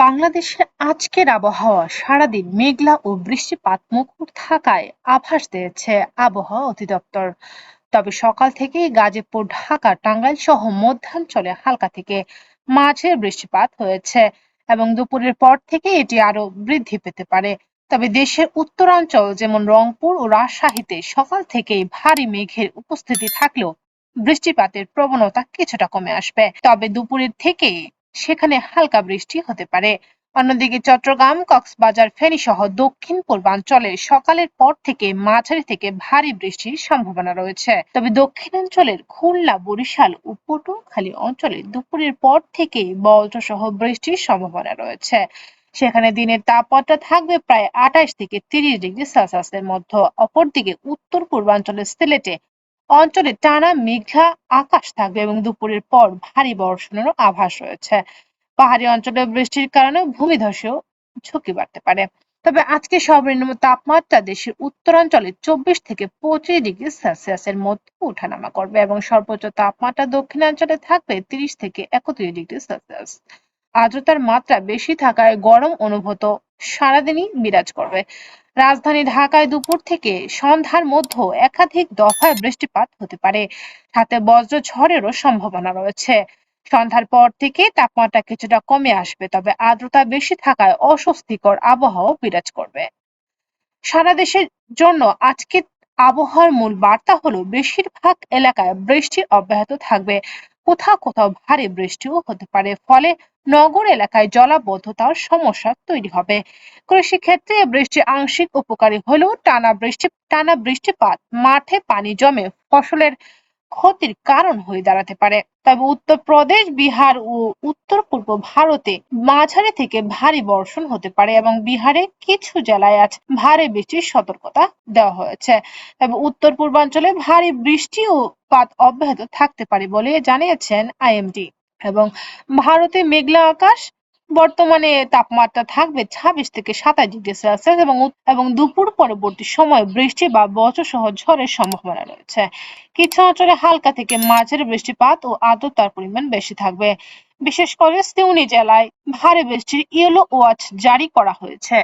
বাংলাদেশের আজকের আবহাওয়া সারাদিন মেঘলা ও বৃষ্টিপাত মুখর থাকায় আভাস দিয়েছে আবহাওয়া অধিদপ্তর। তবে সকাল থেকেই গাজীপুর, ঢাকা, টাঙ্গাইল সহ মধ্যাঞ্চলে হালকা থেকে মাঝের বৃষ্টিপাত হয়েছে এবং দুপুরের পর থেকে এটি আরও বৃদ্ধি পেতে পারে। তবে দেশের উত্তরাঞ্চল যেমন রংপুর ও রাজশাহীতে সকাল থেকেই ভারী মেঘের উপস্থিতি থাকলেও বৃষ্টিপাতের প্রবণতা কিছুটা কমে আসবে। তবে দুপুরের থেকে সেখানে হালকা বৃষ্টি হতে পারে। অন্যদিকে চট্টগ্রাম, কক্সবাজার ফেনী সহ দক্ষিণ পূর্বাঞ্চলে সকালের পর থেকে মাঝারি থেকে ভারী বৃষ্টির সম্ভাবনা রয়েছে। তবে দক্ষিণাঞ্চলের খুলনা, বরিশাল ও পটুয়াখালী অঞ্চলে দুপুরের পর থেকেই বজ্রসহ বৃষ্টির সম্ভাবনা রয়েছে। সেখানে দিনের তাপমাত্রা থাকবে প্রায় আঠাশ থেকে তিরিশ ডিগ্রি সেলসিয়াসের মধ্যে। অপরদিকে উত্তর পূর্বাঞ্চলের সিলেটে অঞ্চলে টানা মেঘলা আকাশ থাকবে এবং দুপুরের পর ভারী বর্ষণেরও আভাস রয়েছে। পাহাড়ি অঞ্চলে বৃষ্টির কারণে ভূমিধসেও ঝুঁকি বাড়তে পারে। তবে আজকে সর্বনিম্ন তাপমাত্রা দেশের উত্তরাঞ্চলে চব্বিশ থেকে পঁচিশ ডিগ্রি সেলসিয়াসের মধ্যে ওঠানামা করবে এবং সর্বোচ্চ তাপমাত্রা দক্ষিণাঞ্চলে থাকবে তিরিশ থেকে একত্রিশ ডিগ্রি সেলসিয়াস। আর্দ্রতার মাত্রা বেশি থাকায় গরম অনুভূত সারাদিনই বিরাজ করবে। রাজধানী ঢাকায় দুপুর থেকে সন্ধ্যার মধ্যে একাধিক দফায় বৃষ্টিপাত হতে পারে। সাথে বজ্র ঝড়েরও সম্ভাবনা রয়েছে। সন্ধ্যার পর থেকে তাপমাত্রা কিছুটা কমে আসবে, তবে আর্দ্রতা বেশি থাকায় অস্বস্তিকর আবহাওয়া বিরাজ করবে। সারা দেশের জন্য আজকে আবহাওয়ার মূল বার্তা হলো, বেশিরভাগ এলাকায় বৃষ্টি অব্যাহত থাকবে। কোথাও কোথাও ভারী বৃষ্টিও হতে পারে, ফলে নগর এলাকায় জলাবদ্ধতার সমস্যা তৈরি হবে। কৃষি ক্ষেত্রে বৃষ্টি আংশিক উপকারী হলেও টানা বৃষ্টি, টানা বৃষ্টিপাত, মাঠে পানি জমে ফসলের ক্ষতির কারণ হয়ে দাঁড়াতে পারে। তবে উত্তরপ্রদেশ বিহার ও উত্তর পূর্ব ভারতে মাঝারি থেকে ভারী বর্ষণ হতে পারে এবং বিহারে কিছু জেলায় আজ ভারী বৃষ্টির সতর্কতা দেওয়া হয়েছে। তবে উত্তর পূর্বাঞ্চলে ভারী বৃষ্টি ও পাত অব্যাহত থাকতে পারে বলে জানিয়েছেন আইএমডি। এবং ভারতে মেঘলা আকাশ বর্তমানে তাপমাত্রা থাকবে ছাব্বিশ থেকে সাতাশ ডিগ্রি সেলসিয়াস এবং এবং দুপুর পরবর্তী সময় বৃষ্টি বা বজ্রসহ ঝড়ের সম্ভাবনা রয়েছে। কিছু অঞ্চলে হালকা থেকে মাঝের বৃষ্টিপাত ও আর্দ্রতার পরিমাণ বেশি থাকবে। বিশেষ করে সিউনি জেলায় ভারী বৃষ্টির ইয়েলো ওয়াচ জারি করা হয়েছে।